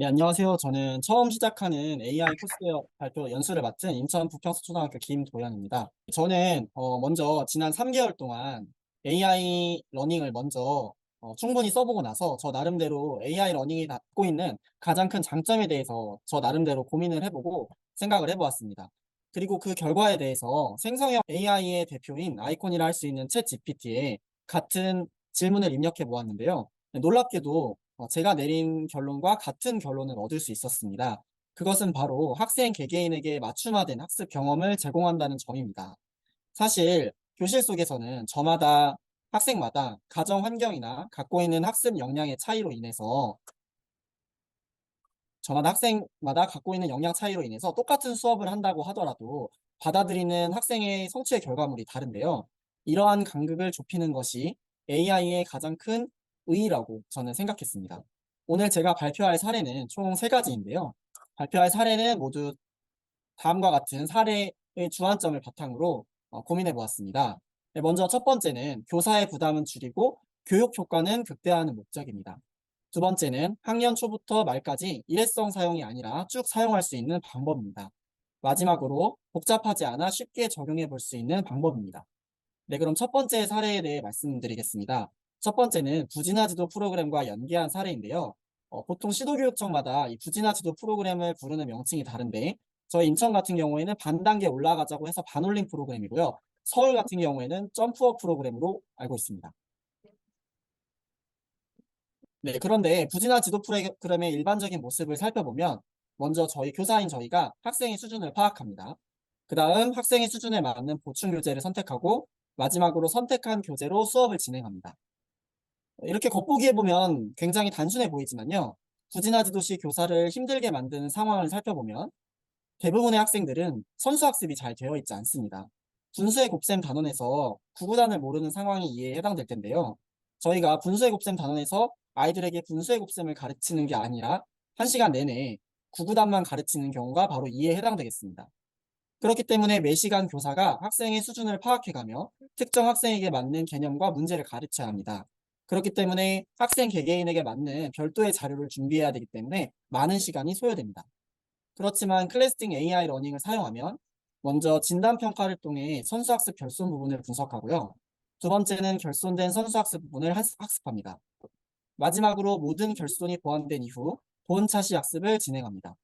네, 안녕하세요. 저는 처음 시작하는 AI 코스 발표 연수를 맡은 인천 부평서초등학교 김도현입니다. 저는 어, 먼저 지난 3개월 동안 AI 러닝을 먼저 어, 충분히 써보고 나서 저 나름대로 AI 러닝이 갖고 있는 가장 큰 장점에 대해서 저 나름대로 고민을 해보고 생각을 해보았습니다. 그리고 그 결과에 대해서 생성형 AI의 대표인 아이콘이라 할 수 있는 챗 GPT에 같은 질문을 입력해 보았는데요. 놀랍게도 어, 제가 내린 결론과 같은 결론을 얻을 수 있었습니다. 그것은 바로 학생 개개인에게 맞춤화된 학습 경험을 제공한다는 점입니다. 사실 교실 속에서는 저마다 학생마다 가정 환경이나 갖고 있는 학습 역량의 차이로 인해서 저마다 학생마다 갖고 있는 역량 차이로 인해서 똑같은 수업을 한다고 하더라도 받아들이는 학생의 성취의 결과물이 다른데요. 이러한 간극을 좁히는 것이 AI의 가장 큰 의의라고 저는 생각했습니다. 오늘 제가 발표할 사례는 총 세 가지인데요. 발표할 사례는 모두 다음과 같은 사례의 주안점을 바탕으로 어, 고민해 보았습니다. 네, 먼저 첫 번째는 교사의 부담은 줄이고 교육 효과는 극대화하는 목적입니다. 두 번째는 학년 초부터 말까지 일회성 사용이 아니라 쭉 사용할 수 있는 방법입니다. 마지막으로 복잡하지 않아 쉽게 적용해 볼 수 있는 방법입니다. 네, 그럼 첫 번째 사례에 대해 말씀드리겠습니다. 첫 번째는 부진화 지도 프로그램과 연계한 사례인데요. 어, 보통 시도교육청마다 이 부진화 지도 프로그램을 부르는 명칭이 다른데 저희 인천 같은 경우에는 반 단계 올라가자고 해서 반올림 프로그램이고요. 서울 같은 경우에는 점프업 프로그램으로 알고 있습니다. 네, 그런데 부진화 지도 프로그램의 일반적인 모습을 살펴보면 먼저 저희 교사인 저희가 학생의 수준을 파악합니다. 그 다음 학생의 수준에 맞는 보충 교재를 선택하고 마지막으로 선택한 교재로 수업을 진행합니다. 이렇게 겉보기에 보면 굉장히 단순해 보이지만요. 부진화 지도시 교사를 힘들게 만드는 상황을 살펴보면 대부분의 학생들은 선수학습이 잘 되어 있지 않습니다. 분수의 곱셈 단원에서 구구단을 모르는 상황이 이에 해당될 텐데요. 저희가 분수의 곱셈 단원에서 아이들에게 분수의 곱셈을 가르치는 게 아니라 한시간 내내 구구단만 가르치는 경우가 바로 이에 해당되겠습니다. 그렇기 때문에 매시간 교사가 학생의 수준을 파악해가며 특정 학생에게 맞는 개념과 문제를 가르쳐야 합니다. 그렇기 때문에 학생 개개인에게 맞는 별도의 자료를 준비해야 되기 때문에 많은 시간이 소요됩니다. 그렇지만 클래스팅 AI 러닝을 사용하면 먼저 진단평가를 통해 선수학습 결손 부분을 분석하고요. 두 번째는 결손된 선수학습 부분을 학습합니다. 마지막으로 모든 결손이 보완된 이후 본차시 학습을 진행합니다.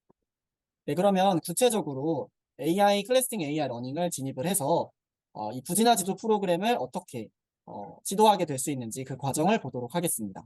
네, 그러면 구체적으로 AI 클래스팅 AI 러닝을 진입을 해서 어, 이 부진화 지도 프로그램을 어떻게 어, 지도하게 될 수 있는지 그 과정을 보도록 하겠습니다.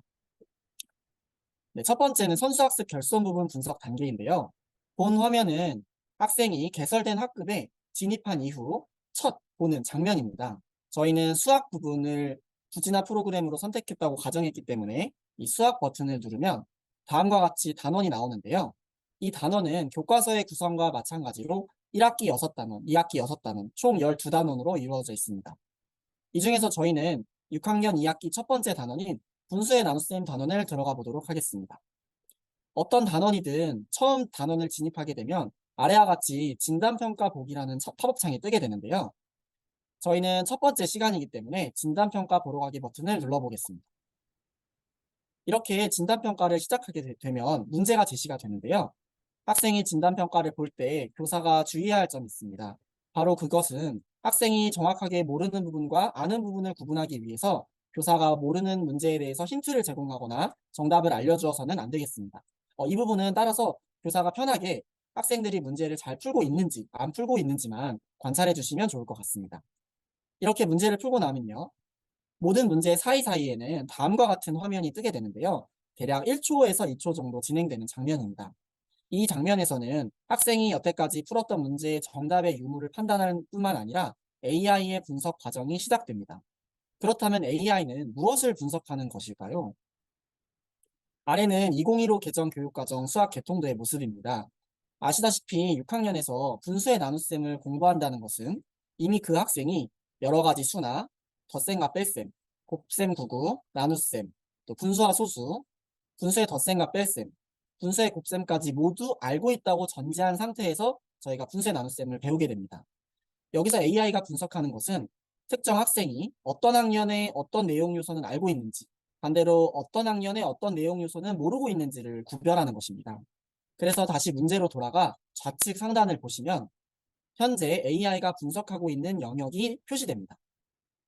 네, 첫 번째는 선수학습 결손 부분 분석 단계인데요. 본 화면은 학생이 개설된 학급에 진입한 이후 첫 보는 장면입니다. 저희는 수학 부분을 부진화 프로그램으로 선택했다고 가정했기 때문에 이 수학 버튼을 누르면 다음과 같이 단원이 나오는데요. 이 단원은 교과서의 구성과 마찬가지로 1학기 6단원, 2학기 6단원, 총 12단원으로 이루어져 있습니다. 이 중에서 저희는 6학년 2학기 첫 번째 단원인 분수의 나눗셈 단원을 들어가 보도록 하겠습니다. 어떤 단원이든 처음 단원을 진입하게 되면 아래와 같이 진단평가 보기라는 팝업창이 뜨게 되는데요. 저희는 첫 번째 시간이기 때문에 진단평가 보러 가기 버튼을 눌러보겠습니다. 이렇게 진단평가를 시작하게 되면 문제가 제시가 되는데요. 학생이 진단평가를 볼 때 교사가 주의해야 할 점이 있습니다. 바로 그것은 학생이 정확하게 모르는 부분과 아는 부분을 구분하기 위해서 교사가 모르는 문제에 대해서 힌트를 제공하거나 정답을 알려주어서는 안 되겠습니다. 어, 이 부분은 따라서 교사가 편하게 학생들이 문제를 잘 풀고 있는지 안 풀고 있는지만 관찰해 주시면 좋을 것 같습니다. 이렇게 문제를 풀고 나면요. 모든 문제 사이사이에는 다음과 같은 화면이 뜨게 되는데요. 대략 1초에서 2초 정도 진행되는 장면입니다. 이 장면에서는 학생이 여태까지 풀었던 문제의 정답의 유무를 판단하는 뿐만 아니라 AI의 분석 과정이 시작됩니다. 그렇다면 AI는 무엇을 분석하는 것일까요? 아래는 2015 개정 교육과정 수학 개통도의 모습입니다. 아시다시피 6학년에서 분수의 나눗셈을 공부한다는 것은 이미 그 학생이 여러 가지 수나 덧셈과 뺄셈, 곱셈 구구, 나눗셈, 또 분수와 소수, 분수의 덧셈과 뺄셈, 분수의 곱셈까지 모두 알고 있다고 전제한 상태에서 저희가 분수의 나눗셈을 배우게 됩니다. 여기서 AI가 분석하는 것은 특정 학생이 어떤 학년에 어떤 내용 요소는 알고 있는지 반대로 어떤 학년에 어떤 내용 요소는 모르고 있는지를 구별하는 것입니다. 그래서 다시 문제로 돌아가 좌측 상단을 보시면 현재 AI가 분석하고 있는 영역이 표시됩니다.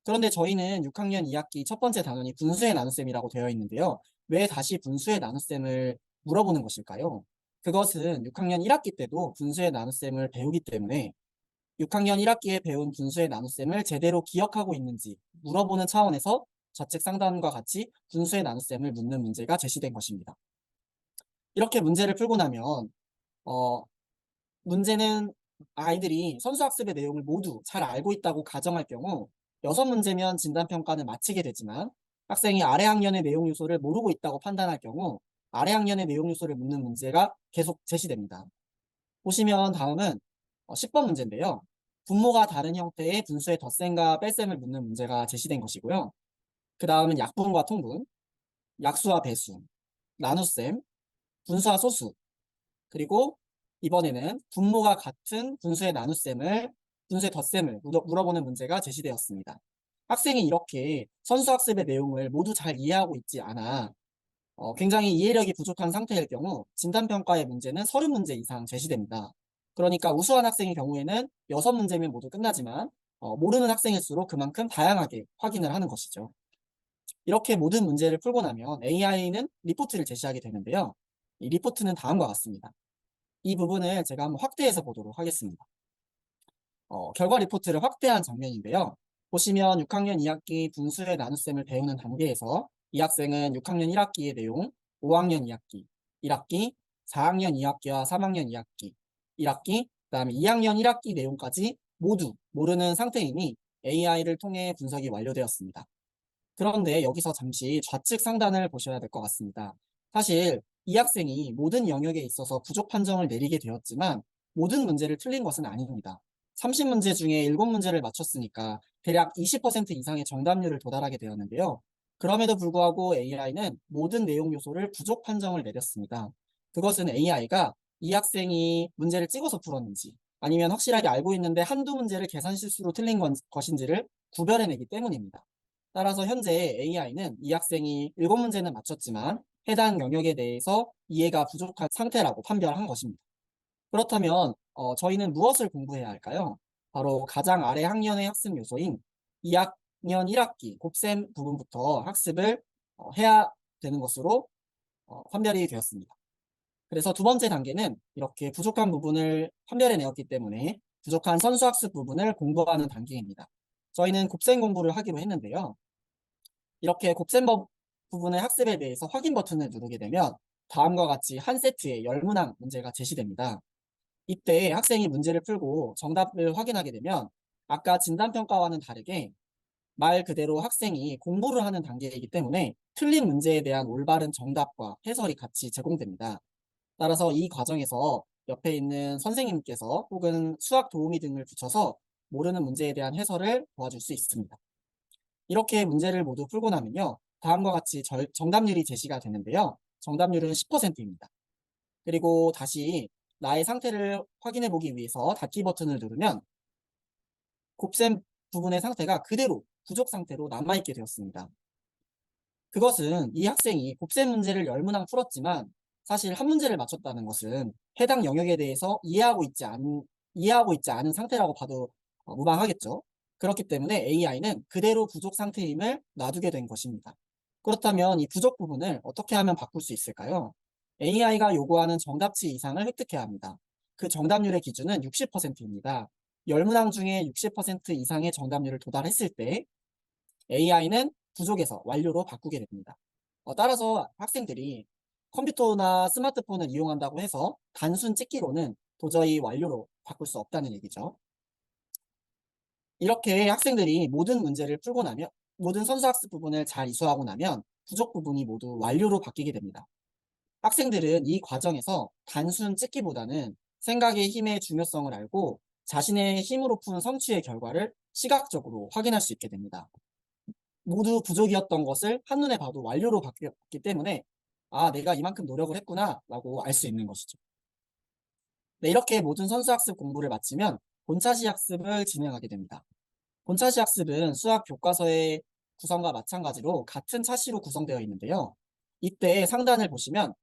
그런데 저희는 6학년 2학기 첫 번째 단원이 분수의 나눗셈이라고 되어 있는데요. 왜 다시 분수의 나눗셈을 물어보는 것일까요? 그것은 6학년 1학기 때도 분수의 나눗셈을 배우기 때문에 6학년 1학기에 배운 분수의 나눗셈을 제대로 기억하고 있는지 물어보는 차원에서 좌측 상단과 같이 분수의 나눗셈을 묻는 문제가 제시된 것입니다. 이렇게 문제를 풀고 나면 어, 문제는 아이들이 선수학습의 내용을 모두 잘 알고 있다고 가정할 경우 여섯 문제면 진단평가는 마치게 되지만 학생이 아래 학년의 내용 요소를 모르고 있다고 판단할 경우 아래 학년의 내용 요소를 묻는 문제가 계속 제시됩니다. 보시면 다음은 10번 문제인데요. 분모가 다른 형태의 분수의 덧셈과 뺄셈을 묻는 문제가 제시된 것이고요. 그 다음은 약분과 통분, 약수와 배수, 나눗셈, 분수와 소수, 그리고 이번에는 분모가 같은 분수의 나눗셈을 분수의 덧셈을 물어보는 문제가 제시되었습니다. 학생이 이렇게 선수학습의 내용을 모두 잘 이해하고 있지 않아 어, 굉장히 이해력이 부족한 상태일 경우 진단평가의 문제는 30문제 이상 제시됩니다. 그러니까 우수한 학생의 경우에는 6문제면 모두 끝나지만 어, 모르는 학생일수록 그만큼 다양하게 확인을 하는 것이죠. 이렇게 모든 문제를 풀고 나면 AI는 리포트를 제시하게 되는데요. 이 리포트는 다음과 같습니다. 이 부분을 제가 한번 확대해서 보도록 하겠습니다. 어, 결과 리포트를 확대한 장면인데요. 보시면 6학년 2학기 분수의 나눗셈을 배우는 단계에서 이 학생은 6학년 1학기의 내용, 5학년 2학기, 1학기, 4학년 2학기와 3학년 2학기, 1학기, 그 다음에 2학년 1학기 내용까지 모두 모르는 상태이니 AI를 통해 분석이 완료되었습니다. 그런데 여기서 잠시 좌측 상단을 보셔야 될 것 같습니다. 사실 이 학생이 모든 영역에 있어서 부족 판정을 내리게 되었지만 모든 문제를 틀린 것은 아닙니다. 30문제 중에 7문제를 맞췄으니까 대략 20% 이상의 정답률을 도달하게 되었는데요. 그럼에도 불구하고 AI는 모든 내용 요소를 부족 판정을 내렸습니다. 그것은 AI가 이 학생이 문제를 찍어서 풀었는지 아니면 확실하게 알고 있는데 한두 문제를 계산 실수로 틀린 것인지를 구별해내기 때문입니다. 따라서 현재 AI는 이 학생이 7문제는 맞췄지만 해당 영역에 대해서 이해가 부족한 상태라고 판별한 것입니다. 그렇다면 어, 저희는 무엇을 공부해야 할까요? 바로 가장 아래 학년의 학습 요소인 2학 년 1학기 곱셈 부분부터 학습을 어, 해야 되는 것으로 어, 판별이 되었습니다. 그래서 두 번째 단계는 이렇게 부족한 부분을 판별해 내었기 때문에 부족한 선수학습 부분을 공부하는 단계입니다. 저희는 곱셈 공부를 하기로 했는데요. 이렇게 곱셈 부분의 학습에 대해서 확인 버튼을 누르게 되면 다음과 같이 한 세트의 열문항 문제가 제시됩니다. 이때 학생이 문제를 풀고 정답을 확인하게 되면 아까 진단평가와는 다르게 말 그대로 학생이 공부를 하는 단계이기 때문에 틀린 문제에 대한 올바른 정답과 해설이 같이 제공됩니다. 따라서 이 과정에서 옆에 있는 선생님께서 혹은 수학 도우미 등을 붙여서 모르는 문제에 대한 해설을 도와줄 수 있습니다. 이렇게 문제를 모두 풀고 나면요. 다음과 같이 절, 정답률이 제시가 되는데요. 정답률은 10%입니다. 그리고 다시 나의 상태를 확인해 보기 위해서 닫기 버튼을 누르면 곱셈 부분의 상태가 그대로 부족 상태로 남아있게 되었습니다. 그것은 이 학생이 곱셈 문제를 10문항 풀었지만 사실 한 문제를 맞췄다는 것은 해당 영역에 대해서 이해하고 있지 않은, 이해하고 있지 않은 상태라고 봐도 어, 무방하겠죠. 그렇기 때문에 AI는 그대로 부족 상태임을 놔두게 된 것입니다. 그렇다면 이 부족 부분을 어떻게 하면 바꿀 수 있을까요? AI가 요구하는 정답치 이상을 획득해야 합니다. 그 정답률의 기준은 60%입니다. 10문항 중에 60% 이상의 정답률을 도달했을 때 AI는 부족에서 완료로 바꾸게 됩니다. 어, 따라서 학생들이 컴퓨터나 스마트폰을 이용한다고 해서 단순 찍기로는 도저히 완료로 바꿀 수 없다는 얘기죠. 이렇게 학생들이 모든 문제를 풀고 나면 모든 선수학습 부분을 잘 이수하고 나면 부족 부분이 모두 완료로 바뀌게 됩니다. 학생들은 이 과정에서 단순 찍기보다는 생각의 힘의 중요성을 알고 자신의 힘으로 푼 성취의 결과를 시각적으로 확인할 수 있게 됩니다. 모두 부족이었던 것을 한눈에 봐도 완료로 바뀌었기 때문에 아 내가 이만큼 노력을 했구나 라고 알 수 있는 것이죠. 네, 이렇게 모든 선수학습 공부를 마치면 본차시 학습을 진행하게 됩니다. 본차시 학습은 수학 교과서의 구성과 마찬가지로 같은 차시로 구성되어 있는데요. 이때 상단을 보시면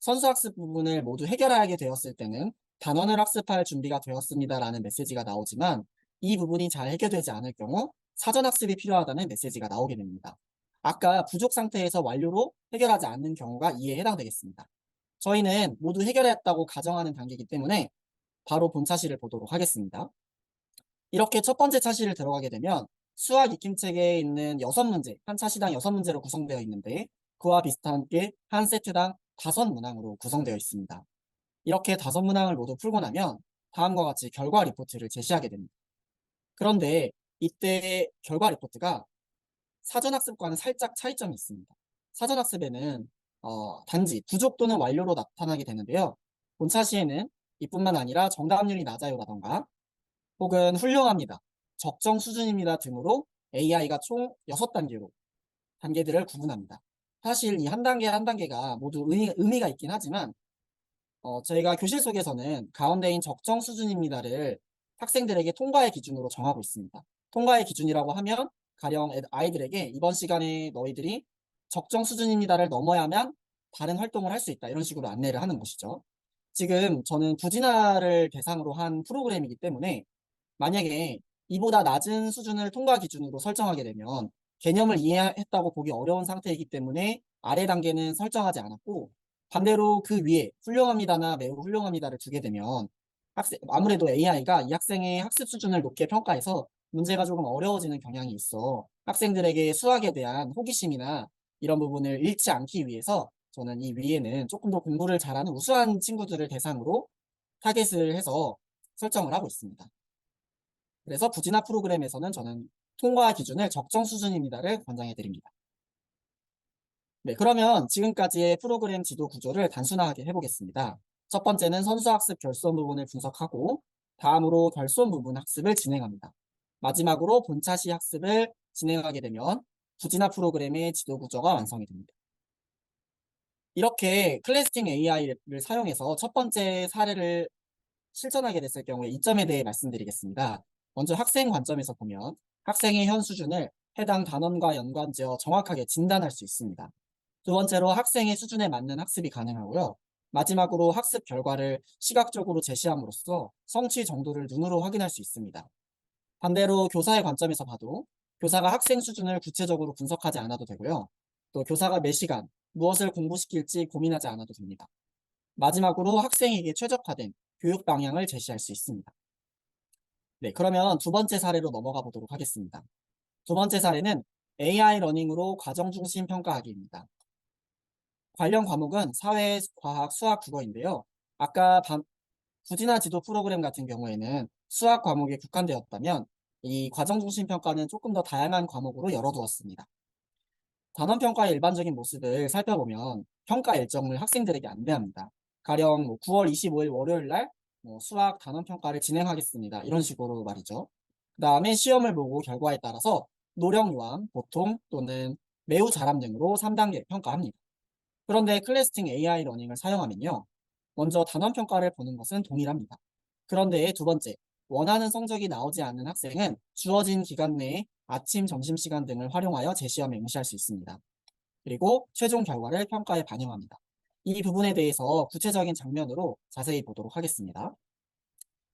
선수학습 부분을 모두 해결하게 되었을 때는 단원을 학습할 준비가 되었습니다라는 메시지가 나오지만 이 부분이 잘 해결되지 않을 경우 사전 학습이 필요하다는 메시지가 나오게 됩니다. 아까 부족 상태에서 완료로 해결하지 않는 경우가 이에 해당되겠습니다. 저희는 모두 해결했다고 가정하는 단계이기 때문에 바로 본 차시를 보도록 하겠습니다. 이렇게 첫 번째 차시를 들어가게 되면 수학 익힘책에 있는 여섯 문제, 한 차시당 여섯 문제로 구성되어 있는데 그와 비슷하게 한 세트당 다섯 문항으로 구성되어 있습니다. 이렇게 다섯 문항을 모두 풀고 나면 다음과 같이 결과 리포트를 제시하게 됩니다. 그런데 이때 결과 리포트가 사전학습과는 살짝 차이점이 있습니다. 사전학습에는 어, 단지 부족 또는 완료로 나타나게 되는데요. 본차 시에는 이뿐만 아니라 정답률이 낮아요라던가 혹은 훌륭합니다, 적정 수준입니다 등으로 AI가 총 6단계로 단계들을 구분합니다. 사실 이 한 단계 한 단계가 모두 의미, 의미가 있긴 하지만 어, 저희가 교실 속에서는 가운데인 적정 수준입니다를 학생들에게 통과의 기준으로 정하고 있습니다. 통과의 기준이라고 하면 가령 애- 아이들에게 이번 시간에 너희들이 적정 수준입니다를 넘어야만 다른 활동을 할 수 있다 이런 식으로 안내를 하는 것이죠. 지금 저는 부진아를 대상으로 한 프로그램이기 때문에 만약에 이보다 낮은 수준을 통과 기준으로 설정하게 되면 개념을 이해했다고 보기 어려운 상태이기 때문에 아래 단계는 설정하지 않았고 반대로 그 위에 훌륭합니다나 매우 훌륭합니다를 두게 되면 학생, 아무래도 AI가 이 학생의 학습 수준을 높게 평가해서 문제가 조금 어려워지는 경향이 있어 학생들에게 수학에 대한 호기심이나 이런 부분을 잃지 않기 위해서 저는 이 위에는 조금 더 공부를 잘하는 우수한 친구들을 대상으로 타겟을 해서 설정을 하고 있습니다. 그래서 부진화 프로그램에서는 저는 통과 기준을 적정 수준입니다를 권장해 드립니다. 네, 그러면 지금까지의 프로그램 지도 구조를 단순화하게 해보겠습니다. 첫 번째는 선수학습 결손 부분을 분석하고 다음으로 결손 부분 학습을 진행합니다. 마지막으로 본차시 학습을 진행하게 되면 부진화 프로그램의 지도 구조가 완성이 됩니다. 이렇게 클래스팅 AI를 사용해서 첫 번째 사례를 실천하게 됐을 경우에 이점에 대해 말씀드리겠습니다. 먼저 학생 관점에서 보면 학생의 현 수준을 해당 단원과 연관지어 정확하게 진단할 수 있습니다. 두 번째로 학생의 수준에 맞는 학습이 가능하고요. 마지막으로 학습 결과를 시각적으로 제시함으로써 성취 정도를 눈으로 확인할 수 있습니다. 반대로 교사의 관점에서 봐도 교사가 학생 수준을 구체적으로 분석하지 않아도 되고요. 또 교사가 몇 시간 무엇을 공부시킬지 고민하지 않아도 됩니다. 마지막으로 학생에게 최적화된 교육 방향을 제시할 수 있습니다. 네, 그러면 두 번째 사례로 넘어가 보도록 하겠습니다. 두 번째 사례는 AI 러닝으로 과정 중심 평가하기입니다. 관련 과목은 사회, 과학, 수학, 국어인데요. 아까 반, 부진화 지도 프로그램 같은 경우에는 수학 과목에 국한되었다면 이 과정 중심 평가는 조금 더 다양한 과목으로 열어두었습니다. 단원 평가의 일반적인 모습을 살펴보면 평가 일정을 학생들에게 안내합니다. 가령 뭐 9월 25일 월요일 날 뭐 수학 단원 평가를 진행하겠습니다. 이런 식으로 말이죠. 그 다음에 시험을 보고 결과에 따라서 노령 요함, 보통 또는 매우 잘함 등으로 3단계 평가합니다. 그런데 클래스팅 AI 러닝을 사용하면요. 먼저 단원 평가를 보는 것은 동일합니다. 그런데 두 번째, 원하는 성적이 나오지 않는 학생은 주어진 기간 내에 아침, 점심시간 등을 활용하여 재시험에 응시할 수 있습니다. 그리고 최종 결과를 평가에 반영합니다. 이 부분에 대해서 구체적인 장면으로 자세히 보도록 하겠습니다.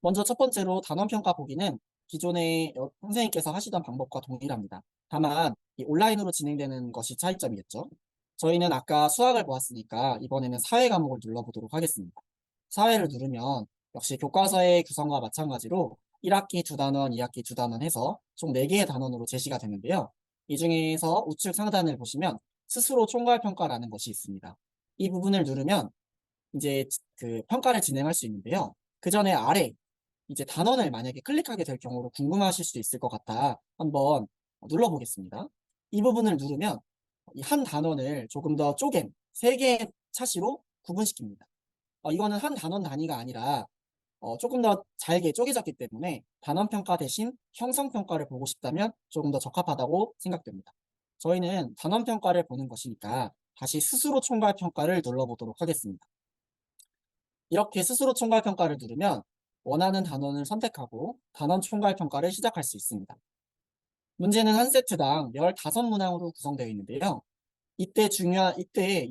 먼저 첫 번째로 단원평가 보기는 기존에 여- 선생님께서 하시던 방법과 동일합니다. 다만 이 온라인으로 진행되는 것이 차이점이겠죠. 저희는 아까 수학을 보았으니까 이번에는 사회 과목을 눌러보도록 하겠습니다. 사회를 누르면 역시 교과서의 구성과 마찬가지로 1학기 두 단원, 2학기 두 단원 해서 총 4개의 단원으로 제시가 되는데요. 이 중에서 우측 상단을 보시면 스스로 총괄 평가라는 것이 있습니다. 이 부분을 누르면 이제 그 평가를 진행할 수 있는데요. 그 전에 아래 이제 단원을 만약에 클릭하게 될 경우로 궁금하실 수도 있을 것 같아 한번 눌러보겠습니다. 이 부분을 누르면 이 한 단원을 조금 더 쪼갠 세 개의 차시로 구분시킵니다. 어, 이거는 한 단원 단위가 아니라 어, 조금 더 잘게 쪼개졌기 때문에 단원 평가 대신 형성 평가를 보고 싶다면 조금 더 적합하다고 생각됩니다. 저희는 단원 평가를 보는 것이니까 다시 스스로 총괄 평가를 눌러보도록 하겠습니다. 이렇게 스스로 총괄 평가를 누르면 원하는 단원을 선택하고 단원 총괄 평가를 시작할 수 있습니다. 문제는 한 세트당 15문항으로 구성되어 있는데요. 이때 중요한, 이때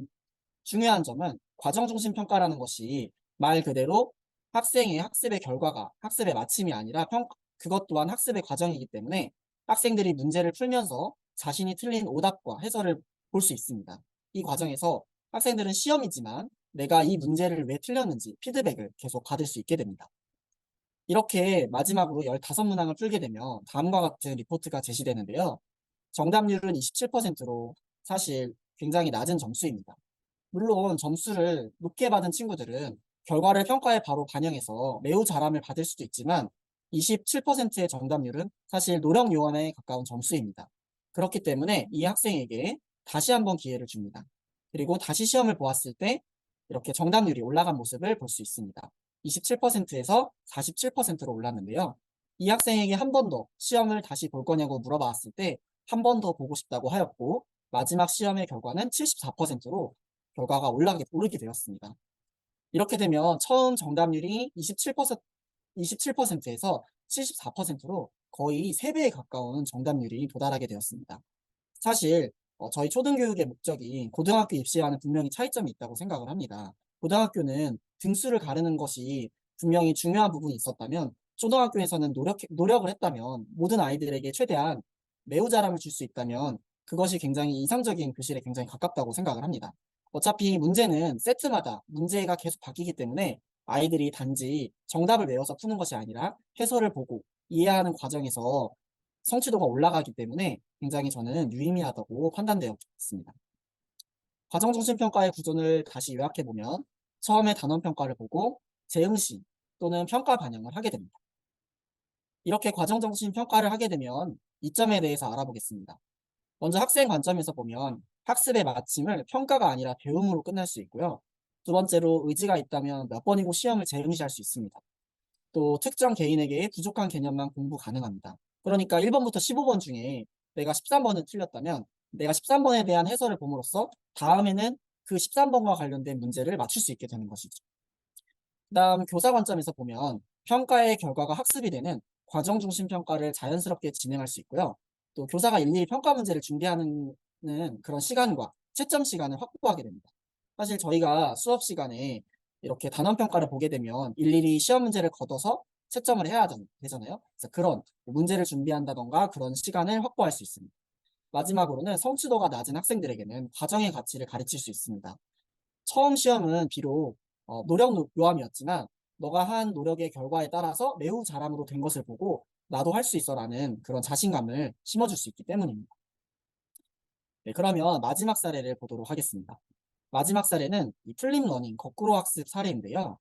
중요한 점은 과정 중심 평가라는 것이 말 그대로 학생의 학습의 결과가 학습의 마침이 아니라 평 그것 또한 학습의 과정이기 때문에 학생들이 문제를 풀면서 자신이 틀린 오답과 해설을 볼 수 있습니다. 이 과정에서 학생들은 시험이지만 내가 이 문제를 왜 틀렸는지 피드백을 계속 받을 수 있게 됩니다. 이렇게 마지막으로 15문항을 풀게 되면 다음과 같은 리포트가 제시되는데요. 정답률은 27%로 사실 굉장히 낮은 점수입니다. 물론 점수를 높게 받은 친구들은 결과를 평가에 바로 반영해서 매우 잘함을 받을 수도 있지만 27%의 정답률은 사실 노력 요원에 가까운 점수입니다. 그렇기 때문에 이 학생에게 다시 한번 기회를 줍니다. 그리고 다시 시험을 보았을 때 이렇게 정답률이 올라간 모습을 볼 수 있습니다. 27%에서 47%로 올랐는데요. 이 학생에게 한 번 더 시험을 다시 볼 거냐고 물어봤을 때 한 번 더 보고 싶다고 하였고 마지막 시험의 결과는 74%로 결과가 올라게, 오르게 되었습니다. 이렇게 되면 처음 정답률이 27%, 27%에서 74%로 거의 3배에 가까운 정답률이 도달하게 되었습니다. 사실 어, 저희 초등교육의 목적이 고등학교 입시와는 분명히 차이점이 있다고 생각을 합니다. 고등학교는 등수를 가르는 것이 분명히 중요한 부분이 있었다면 초등학교에서는 노력, 노력을 했다면 모든 아이들에게 최대한 매우 잘함을 줄 수 있다면 그것이 굉장히 이상적인 교실에 굉장히 가깝다고 생각을 합니다. 어차피 문제는 세트마다 문제가 계속 바뀌기 때문에 아이들이 단지 정답을 외워서 푸는 것이 아니라 해설을 보고 이해하는 과정에서 성취도가 올라가기 때문에 굉장히 저는 유의미하다고 판단되어 있습니다. 과정중심평가의 구조를 다시 요약해보면 처음에 단원 평가를 보고 재응시 또는 평가 반영을 하게 됩니다. 이렇게 과정중심평가를 하게 되면 이점에 대해서 알아보겠습니다. 먼저 학생 관점에서 보면 학습의 마침을 평가가 아니라 배움으로 끝날 수 있고요. 두 번째로 의지가 있다면 몇 번이고 시험을 재응시할 수 있습니다. 또 특정 개인에게 부족한 개념만 공부 가능합니다. 그러니까 1번부터 15번 중에 내가 13번을 틀렸다면 내가 13번에 대한 해설을 봄으로써 다음에는 그 13번과 관련된 문제를 맞출 수 있게 되는 것이죠. 그 다음 교사 관점에서 보면 평가의 결과가 학습이 되는 과정 중심 평가를 자연스럽게 진행할 수 있고요. 또 교사가 일일이 평가 문제를 준비하는 그런 시간과 채점 시간을 확보하게 됩니다. 사실 저희가 수업 시간에 이렇게 단원 평가를 보게 되면 일일이 시험 문제를 걷어서 채점을 해야 되잖아요. 그래서 그런 문제를 준비한다던가 그런 시간을 확보할 수 있습니다. 마지막으로는 성취도가 낮은 학생들에게는 과정의 가치를 가르칠 수 있습니다. 처음 시험은 비록 어, 노력 요함이었지만 너가 한 노력의 결과에 따라서 매우 잘함으로 된 것을 보고 나도 할 수 있어라는 그런 자신감을 심어줄 수 있기 때문입니다. 네, 그러면 마지막 사례를 보도록 하겠습니다. 마지막 사례는 이 플립 러닝 거꾸로 학습 사례인데요.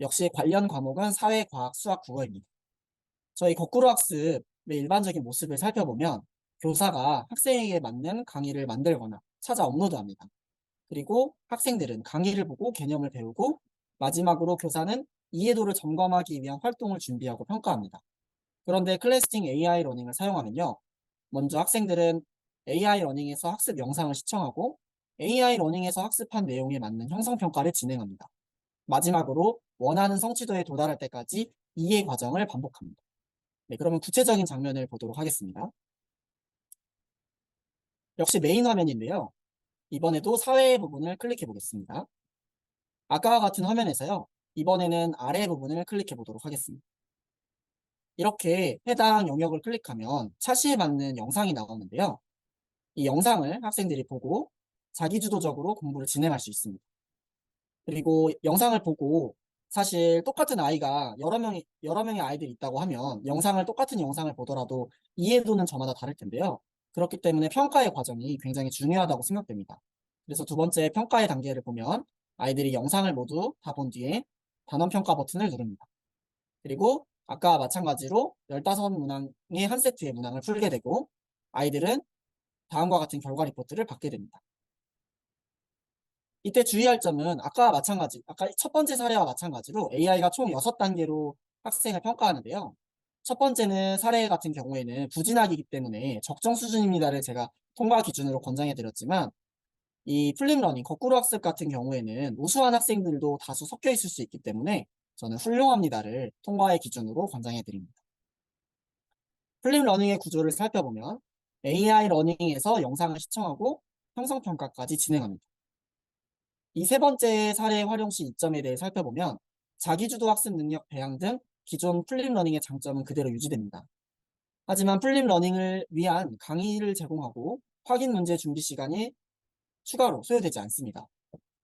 역시 관련 과목은 사회, 과학, 수학, 국어입니다. 저희 거꾸로 학습의 일반적인 모습을 살펴보면 교사가 학생에게 맞는 강의를 만들거나 찾아 업로드합니다. 그리고 학생들은 강의를 보고 개념을 배우고 마지막으로 교사는 이해도를 점검하기 위한 활동을 준비하고 평가합니다. 그런데 클래스팅 AI 러닝을 사용하면요. 먼저 학생들은 AI 러닝에서 학습 영상을 시청하고 AI 러닝에서 학습한 내용에 맞는 형성평가를 진행합니다. 마지막으로 원하는 성취도에 도달할 때까지 이해 과정을 반복합니다. 네, 그러면 구체적인 장면을 보도록 하겠습니다. 역시 메인 화면인데요. 이번에도 사회 부분을 클릭해 보겠습니다. 아까와 같은 화면에서요. 이번에는 아래 부분을 클릭해 보도록 하겠습니다. 이렇게 해당 영역을 클릭하면 차시에 맞는 영상이 나오는데요. 이 영상을 학생들이 보고 자기주도적으로 공부를 진행할 수 있습니다. 그리고 영상을 보고 사실 똑같은 아이가 여러 명이 여러 명의 아이들이 있다고 하면 영상을 똑같은 영상을 보더라도 이해도는 저마다 다를 텐데요. 그렇기 때문에 평가의 과정이 굉장히 중요하다고 생각됩니다. 그래서 두 번째 평가의 단계를 보면 아이들이 영상을 모두 다 본 뒤에 단원 평가 버튼을 누릅니다. 그리고 아까 마찬가지로 15문항의 한 세트의 문항을 풀게 되고 아이들은 다음과 같은 결과 리포트를 받게 됩니다. 이때 주의할 점은 아까 마찬가지, 아까 첫 번째 사례와 마찬가지로 AI가 총 6단계로 학생을 평가하는데요. 첫 번째는 사례 같은 경우에는 부진하기이기 때문에 적정 수준입니다를 제가 통과 기준으로 권장해 드렸지만 이 플립러닝, 거꾸로 학습 같은 경우에는 우수한 학생들도 다수 섞여 있을 수 있기 때문에 저는 훌륭합니다를 통과의 기준으로 권장해 드립니다. 플립러닝의 구조를 살펴보면 AI 러닝에서 영상을 시청하고 형성평가까지 진행합니다. 이 세 번째 사례 활용 시 이점에 대해 살펴보면 자기주도 학습 능력 배양 등 기존 플립 러닝의 장점은 그대로 유지됩니다. 하지만 플립 러닝을 위한 강의를 제공하고 확인 문제 준비 시간이 추가로 소요되지 않습니다.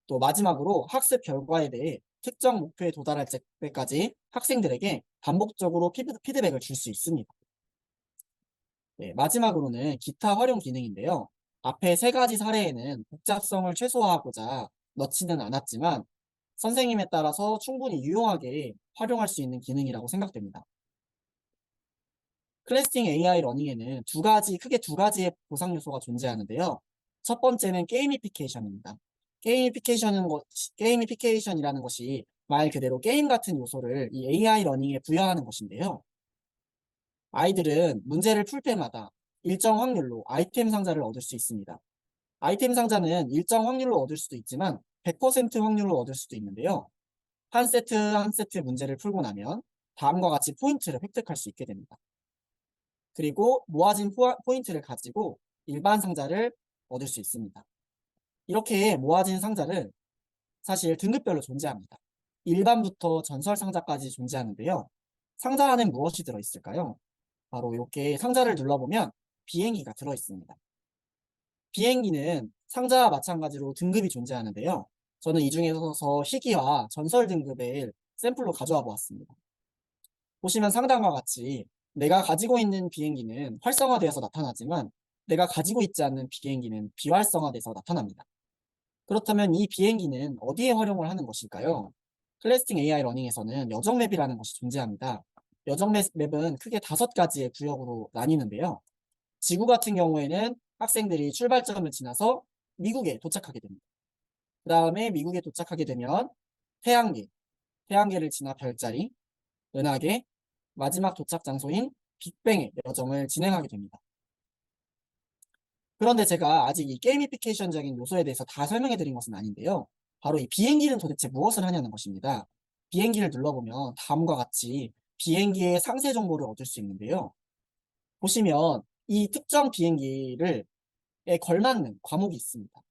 또 마지막으로 학습 결과에 대해 특정 목표에 도달할 때까지 학생들에게 반복적으로 피드- 피드백을 줄 수 있습니다. 네, 마지막으로는 기타 활용 기능인데요. 앞에 세 가지 사례에는 복잡성을 최소화하고자 넣지는 않았지만 선생님에 따라서 충분히 유용하게 활용할 수 있는 기능이라고 생각됩니다. 클래스팅 AI 러닝에는 두 가지, 크게 두 가지의 보상 요소가 존재하는데요. 첫 번째는 게이미피케이션입니다. 게이미피케이션은 것이, 게이미피케이션이라는 것이 말 그대로 게임 같은 요소를 이 AI 러닝에 부여하는 것인데요. 아이들은 문제를 풀 때마다 일정 확률로 아이템 상자를 얻을 수 있습니다. 아이템 상자는 일정 확률로 얻을 수도 있지만 100% 확률로 얻을 수도 있는데요. 한 세트 한 세트 문제를 풀고 나면 다음과 같이 포인트를 획득할 수 있게 됩니다. 그리고 모아진 포- 포인트를 가지고 일반 상자를 얻을 수 있습니다. 이렇게 모아진 상자는 사실 등급별로 존재합니다. 일반부터 전설 상자까지 존재하는데요. 상자 안에 무엇이 들어있을까요? 바로 이렇게 상자를 눌러보면 비행기가 들어있습니다. 비행기는 상자와 마찬가지로 등급이 존재하는데요. 저는 이 중에서 희귀와 전설 등급의 샘플로 가져와 보았습니다. 보시면 상단과 같이 내가 가지고 있는 비행기는 활성화되어서 나타나지만 내가 가지고 있지 않는 비행기는 비활성화돼서 나타납니다. 그렇다면 이 비행기는 어디에 활용을 하는 것일까요? 클래스팅 AI 러닝에서는 여정 맵이라는 것이 존재합니다. 여정 맵- 맵은 크게 다섯 가지의 구역으로 나뉘는데요. 지구 같은 경우에는 학생들이 출발점을 지나서 미국에 도착하게 됩니다. 그 다음에 미국에 도착하게 되면 태양계, 태양계를 지나 별자리, 은하계, 마지막 도착 장소인 빅뱅의 여정을 진행하게 됩니다. 그런데 제가 아직 이 게이미피케이션적인 요소에 대해서 다 설명해 드린 것은 아닌데요. 바로 이 비행기는 도대체 무엇을 하냐는 것입니다. 비행기를 눌러보면 다음과 같이 비행기의 상세 정보를 얻을 수 있는데요. 보시면 이 특정 비행기를 에 걸맞는 과목이 있습니다.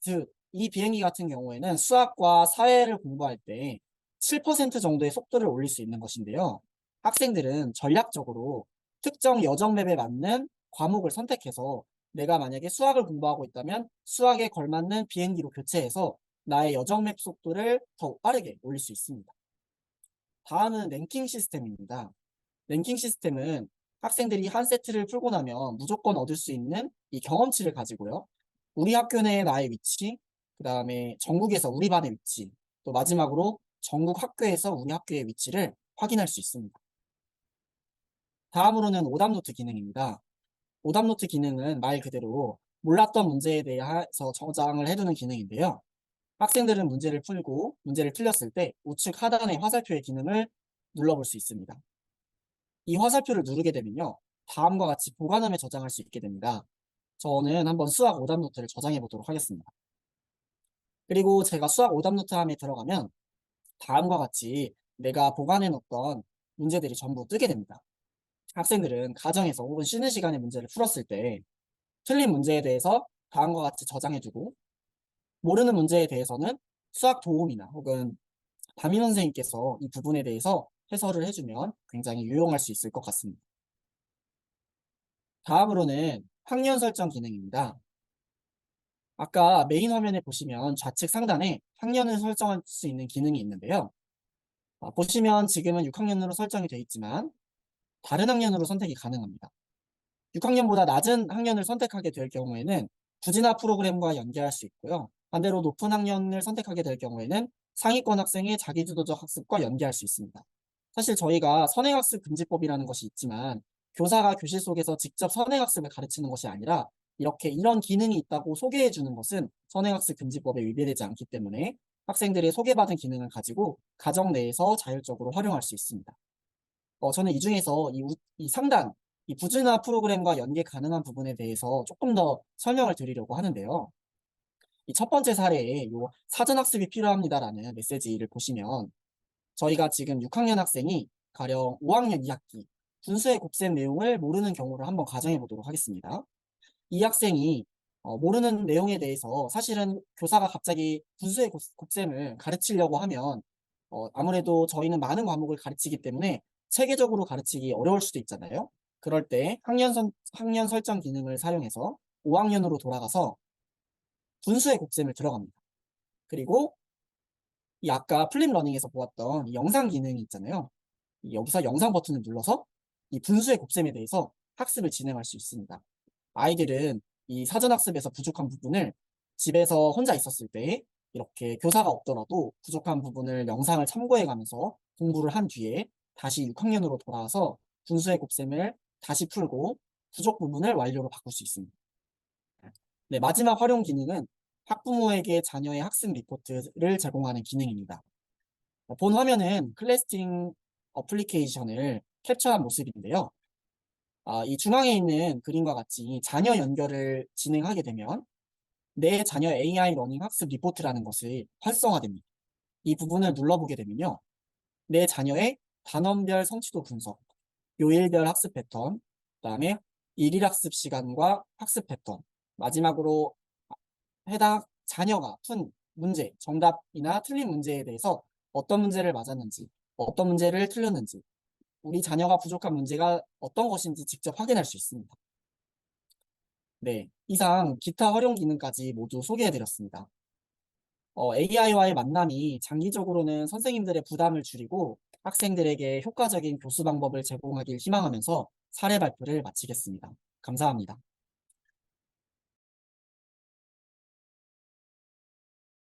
즉, 이 비행기 같은 경우에는 수학과 사회를 공부할 때 7% 정도의 속도를 올릴 수 있는 것인데요. 학생들은 전략적으로 특정 여정 맵에 맞는 과목을 선택해서 내가 만약에 수학을 공부하고 있다면 수학에 걸맞는 비행기로 교체해서 나의 여정 맵 속도를 더 빠르게 올릴 수 있습니다. 다음은 랭킹 시스템입니다. 랭킹 시스템은 학생들이 한 세트를 풀고 나면 무조건 얻을 수 있는 이 경험치를 가지고요. 우리 학교 내의 나의 위치, 그 다음에 전국에서 우리 반의 위치, 또 마지막으로 전국 학교에서 우리 학교의 위치를 확인할 수 있습니다. 다음으로는 오답노트 기능입니다. 오답노트 기능은 말 그대로 몰랐던 문제에 대해서 저장을 해두는 기능인데요. 학생들은 문제를 풀고 문제를 틀렸을 때 우측 하단의 화살표의 기능을 눌러볼 수 있습니다. 이 화살표를 누르게 되면요. 다음과 같이 보관함에 저장할 수 있게 됩니다. 저는 한번 수학 오답 노트를 저장해 보도록 하겠습니다. 그리고 제가 수학 오답 노트 함에 들어가면 다음과 같이 내가 보관해 놓던 문제들이 전부 뜨게 됩니다. 학생들은 가정에서 혹은 쉬는 시간에 문제를 풀었을 때 틀린 문제에 대해서 다음과 같이 저장해 두고 모르는 문제에 대해서는 수학 도움이나 혹은 담임 선생님께서 이 부분에 대해서 해설을 해주면 굉장히 유용할 수 있을 것 같습니다. 다음으로는 학년 설정 기능입니다. 아까 메인 화면에 보시면 좌측 상단에 학년을 설정할 수 있는 기능이 있는데요. 아, 보시면 지금은 6학년으로 설정이 되어 있지만 다른 학년으로 선택이 가능합니다. 6학년보다 낮은 학년을 선택하게 될 경우에는 부진화 프로그램과 연계할 수 있고요. 반대로 높은 학년을 선택하게 될 경우에는 상위권 학생의 자기주도적 학습과 연계할 수 있습니다. 사실 저희가 선행학습 금지법이라는 것이 있지만 교사가 교실 속에서 직접 선행학습을 가르치는 것이 아니라 이렇게 이런 기능이 있다고 소개해 주는 것은 선행학습 금지법에 위배되지 않기 때문에 학생들이 소개받은 기능을 가지고 가정 내에서 자율적으로 활용할 수 있습니다. 어, 저는 이 중에서 이, 우- 이 상단, 이 부진화 프로그램과 연계 가능한 부분에 대해서 조금 더 설명을 드리려고 하는데요. 이 첫 번째 사례에 요 사전학습이 필요합니다라는 메시지를 보시면 저희가 지금 6학년 학생이 가령 5학년 2학기 분수의 곱셈 내용을 모르는 경우를 한번 가정해 보도록 하겠습니다. 이 학생이 어, 모르는 내용에 대해서 사실은 교사가 갑자기 분수의 곱- 곱셈을 가르치려고 하면 어, 아무래도 저희는 많은 과목을 가르치기 때문에 체계적으로 가르치기 어려울 수도 있잖아요. 그럴 때 학년, 선, 학년 설정 기능을 사용해서 5학년으로 돌아가서 분수의 곱셈을 들어갑니다. 그리고 이 아까 플립 러닝에서 보았던 이 영상 기능이 있잖아요. 이 여기서 영상 버튼을 눌러서 이 분수의 곱셈에 대해서 학습을 진행할 수 있습니다. 아이들은 이 사전학습에서 부족한 부분을 집에서 혼자 있었을 때 이렇게 교사가 없더라도 부족한 부분을 영상을 참고해 가면서 공부를 한 뒤에 다시 6학년으로 돌아와서 분수의 곱셈을 다시 풀고 부족 부분을 완료로 바꿀 수 있습니다. 네, 마지막 활용 기능은 학부모에게 자녀의 학습 리포트를 제공하는 기능입니다. 어, 본 화면은 클래스팅 어플리케이션을 캡처한 모습인데요. 아, 이 중앙에 있는 그림과 같이 자녀 연결을 진행하게 되면 내 자녀 AI 러닝 학습 리포트라는 것이 활성화됩니다. 이 부분을 눌러보게 되면요. 내 자녀의 단원별 성취도 분석, 요일별 학습 패턴, 그다음에 일일 학습 시간과 학습 패턴, 마지막으로 해당 자녀가 푼 문제, 정답이나 틀린 문제에 대해서 어떤 문제를 맞았는지, 어떤 문제를 틀렸는지, 우리 자녀가 부족한 문제가 어떤 것인지 직접 확인할 수 있습니다. 네, 이상 기타 활용 기능까지 모두 소개해드렸습니다. AI와의 만남이 장기적으로는 선생님들의 부담을 줄이고 학생들에게 효과적인 교수 방법을 제공하길 희망하면서 사례 발표를 마치겠습니다. 감사합니다.